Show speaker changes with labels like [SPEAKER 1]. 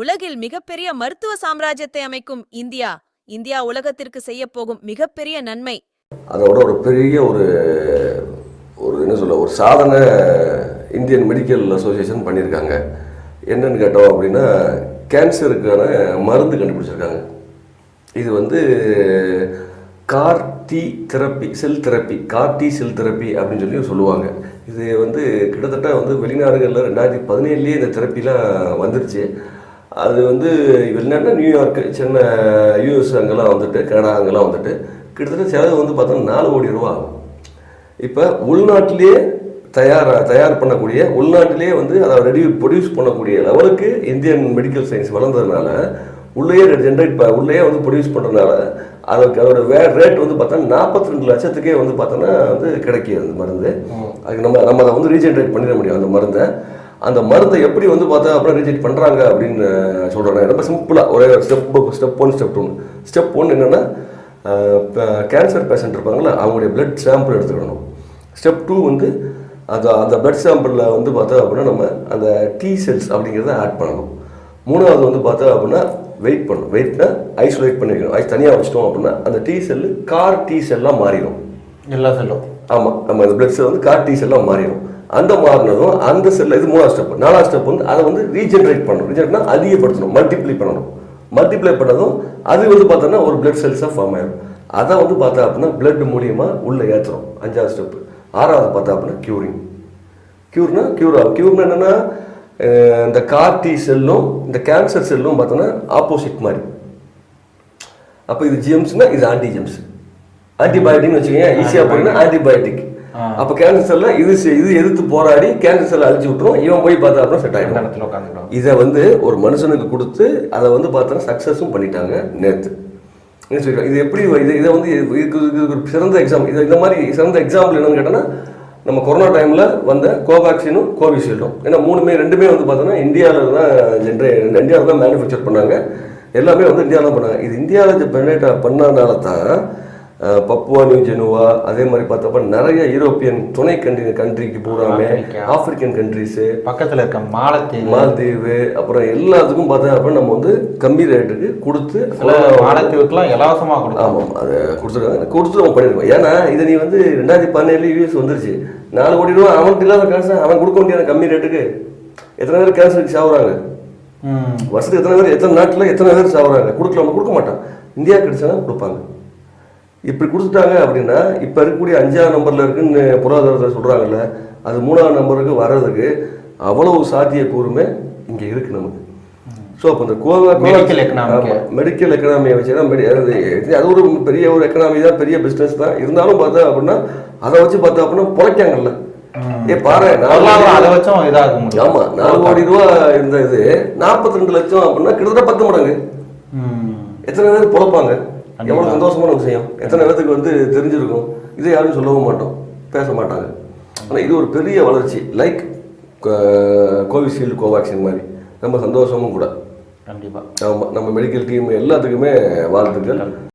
[SPEAKER 1] உலகில் மிகப்பெரிய மருத்துவ சாம்ராஜ்யத்தை அமைக்கும் இந்தியா இந்தியா உலகத்திற்கு செய்ய போகும் மிகப்பெரிய நன்மை.
[SPEAKER 2] அதோட ஒரு பெரிய ஒரு ஒரு என்ன சொல்ல ஒரு சாதனை இந்தியன் மெடிக்கல் அசோசியேஷன் பண்ணியிருக்காங்க. என்னன்னு கேட்டோம் அப்படின்னா கேன்சருக்கான மருந்து கண்டுபிடிச்சிருக்காங்க. இது வந்து CAR T therapy cell therapy CAR T cell therapy அப்படின்னு சொல்லி சொல்லுவாங்க. இது வந்து கிட்டத்தட்ட வந்து வெளிநாடுகளில் ரெண்டாயிரத்தி பதினேழுலேயே இந்த தெரப்பிலாம் வந்துருச்சு. அது வந்து வெளிநாட்டில் நியூயார்க்கு சென்னை யூஎஸ் அங்கெல்லாம் வந்துட்டு கனடா அங்கெல்லாம் வந்துட்டு கிட்டத்தட்ட செலவு வந்து பார்த்தோன்னா நாலு கோடி ரூபா ஆகும். இப்போ உள்நாட்டிலேயே தயார் தயார் பண்ணக்கூடிய உள்நாட்டிலேயே வந்து அதை ரெடி ப்ரொடியூஸ் பண்ணக்கூடிய லெவலுக்கு இந்தியன் மெடிக்கல் சயின்ஸ் வளர்ந்ததுனால உள்ளேயே ஜென்ரேட் ப உள்ளேயே வந்து ப்ரொடியூஸ் பண்ணுறதுனால அதுக்கு அதோட வே ரேட் வந்து பார்த்தா நாற்பத்தி ரெண்டு லட்சத்துக்கே வந்து பார்த்தோன்னா வந்து கிடைக்கிது அந்த மருந்து. அதுக்கு நம்ம நம்ம அதை வந்து ரீஜென்ரேட் பண்ணிட முடியும் அந்த மருந்தை. அந்த மருந்தை எப்படி வந்து பார்த்தா அப்புறம் ரீஜெக்ட் பண்ணுறாங்க அப்படின்னு சொல்கிறேன் ரொம்ப சிம்பிளாக ஒரே step step one step two step one என்னென்னா கேன்சர் பேஷண்ட் இருப்பாங்களா அவங்களுடைய பிளட் சாம்பிள் எடுத்துக்கணும். ஸ்டெப் டூ வந்து அந்த அந்த பிளட் சாம்பிளில் வந்து பார்த்தா அப்படின்னா நம்ம அந்த டி செல்ஸ் அப்படிங்கிறத ஆட் பண்ணணும். மூணாவது வந்து பார்த்தா அப்படின்னா வெயிட் பண்ணணும். வெயிட்னா ஐசோலேட் பண்ணி வைக்கணும் ஐஸ் தனியாக வச்சிட்டோம் அப்படின்னா அந்த டி செல்லு கார் டி செல்லாம் மாறிடும்
[SPEAKER 3] எல்லா செல்லும்
[SPEAKER 2] ஆமாம் நம்ம அந்த பிளட் செல் வந்து கார் டி செல்லாம் மாறிடும் அந்த மாறினதும் அந்த செல்ல இது மூணாவது ஸ்டெப் நாலாவது ஸ்டெப் வந்து அதை வந்து ரீஜென்ரேட் பண்ணணும். ரீஜென்ரேட்னா அதிகப்படுத்தணும். மல்டிப்ளை பண்ணணும். மல்டிப்ளை பண்ணதும் அது வந்து பார்த்தோன்னா ஒரு பிளட் செல்ஸாக ஃபார்ம் ஆயிடும் அதை வந்து பார்த்தா அப்படின்னா பிளட் மூலியமாக உள்ளே ஏற்றுறோம் அஞ்சாவது ஸ்டெப்பு ஆறாவது பார்த்தா அப்படின்னா க்யூரிங் க்யூர்னா க்யூர் ஆகும். க்யூர்னா என்னென்னா இந்த கார்டி செல்லும் இந்த கேன்சர் செல்லும் பார்த்தோன்னா ஆப்போசிட் மாதிரி. அப்போ இது ஜிஎம்ஸ்னா இது ஆன்டிஜெம்ஸ் ஆன்டிபயோட்டிக்னு வச்சுக்கோங்க. ஈஸியாக போயிடுன்னா ஆன்டிபயோட்டிக் அப்போ கேன்சர் செல்ல இது இது எதிர்த்து போராடி கேன்சர் செல்லை அழிச்சு விட்டுரும் இவன் போய் பார்த்தா அப்புறம் செட் ஆகிடும்
[SPEAKER 3] இடத்துல
[SPEAKER 2] இதை வந்து ஒரு மனுஷனுக்கு கொடுத்து அதை வந்து பார்த்தோன்னா சக்ஸஸும் பண்ணிட்டாங்க நேற்று என்ன இது எப்படி இது இதை வந்து இதுக்கு ஒரு சிறந்த எக்ஸாம் இது இந்த மாதிரி சிறந்த எக்ஸாம்பிள் என்னன்னு கேட்டோன்னா நம்ம கொரோனா டைமில் வந்த கோவேக்சினும் கோவிஷீல்டும். ஏன்னா மூணுமே ரெண்டுமே வந்து பார்த்தோன்னா இந்தியாவில் தான் ஜென்ரே இந்தியாவில் தான் மேனுஃபேக்சர் பண்ணாங்க. எல்லாமே வந்து இந்தியாவில் பண்ணாங்க. இது இந்தியாவில் ஜென்ரேட் பண்ணதுனால தான் பப்புவா நியூ ஜெனுவா அதே மாதிரி பார்த்தப்ப நிறைய யூரோப்பியன் துணை கண்ட்ரி கண்ட்ரிக்கு பூராமே
[SPEAKER 3] ஆப்பிரிக்கா.
[SPEAKER 2] ஆப்பிரிக்கன் கண்ட்ரிஸு
[SPEAKER 3] பக்கத்துல இருக்க மாலத்தீவு.
[SPEAKER 2] மாலத்தீவு அப்புறம் எல்லாத்துக்கும் பார்த்தா அப்படின்னா நம்ம வந்து கம்மி ரேட்டுக்கு கொடுத்து
[SPEAKER 3] மாலத்தீவுக்குலாம் இலவசமா கொடுக்கும்
[SPEAKER 2] ஆமாம் அதை கொடுத்துருக்காங்க. கொடுத்து அவன் பண்ணிருக்கோம். ஏன்னா இதை நீ வந்து ரெண்டாயிரத்தி பதினேழு யூஎஸ் வந்துருச்சு. நாலு கோடி ரூபா அவன்கிட்ட இல்லாத காசு அவன் கொடுக்க முடியாது கம்மி ரேட்டுக்கு எத்தனை பேர் கேன்சருக்கு சாவுறாங்க?
[SPEAKER 3] ம்.
[SPEAKER 2] வருஷத்துக்கு எத்தனை பேர் எத்தனை நாட்டில் எத்தனை பேர் சாவுறாங்க? கொடுக்கலாமா? கொடுக்க மாட்டான். இந்தியா கிடைச்சானா கொடுப்பாங்க. இப்படி கொடுத்துட்டாங்க அப்படின்னா இப்போ இருக்கக்கூடிய அஞ்சாவது நம்பரில் இருக்குன்னு பொருளாதாரத்தில் சொல்கிறாங்கல்ல அது மூணாவது நம்பருக்கு வர்றதுக்கு அவ்வளவு சாத்திய கூறுமே இங்கே இருக்கு நமக்கு. ஸோ அப்போ இந்த கோவா
[SPEAKER 3] Medical economic.
[SPEAKER 2] மெடிக்கல் எக்கனாமியை வச்சு தான் மெடி அது ஒரு பெரிய ஒரு எக்கனாமி தான் பெரிய பிஸ்னஸ் தான். இருந்தாலும் பார்த்தா அப்படின்னா அதை வச்சு பார்த்தா அப்படின்னா பிழைக்காங்கல்ல. ஏ பாரு
[SPEAKER 3] அதை வச்சும் இதாக முடியும்
[SPEAKER 2] ஆமா நாலு கோடி ரூபா இருந்த இது நாற்பத்தி ரெண்டு லட்சம் அப்படின்னா கிட்டத்தட்ட பத்து மடங்கு. எத்தனை பேர் பொழப்பாங்க? எவ்வளவு சந்தோஷமான விஷயம் எத்தனை பேருக்கு வந்து தெரிஞ்சிருக்கும்? இதை யாரும் சொல்லவும் மாட்டோம். பேச மாட்டாங்க. ஆனா இது ஒரு பெரிய வளர்ச்சி. லைக் கோவிஷீல்டு கோவேக்சின் மாதிரி. ரொம்ப சந்தோஷமும் கூட.
[SPEAKER 3] கண்டிப்பா.
[SPEAKER 2] ஆமா நம்ம மெடிக்கல் டீம் எல்லாத்துக்குமே வாழ்த்துக்கள்.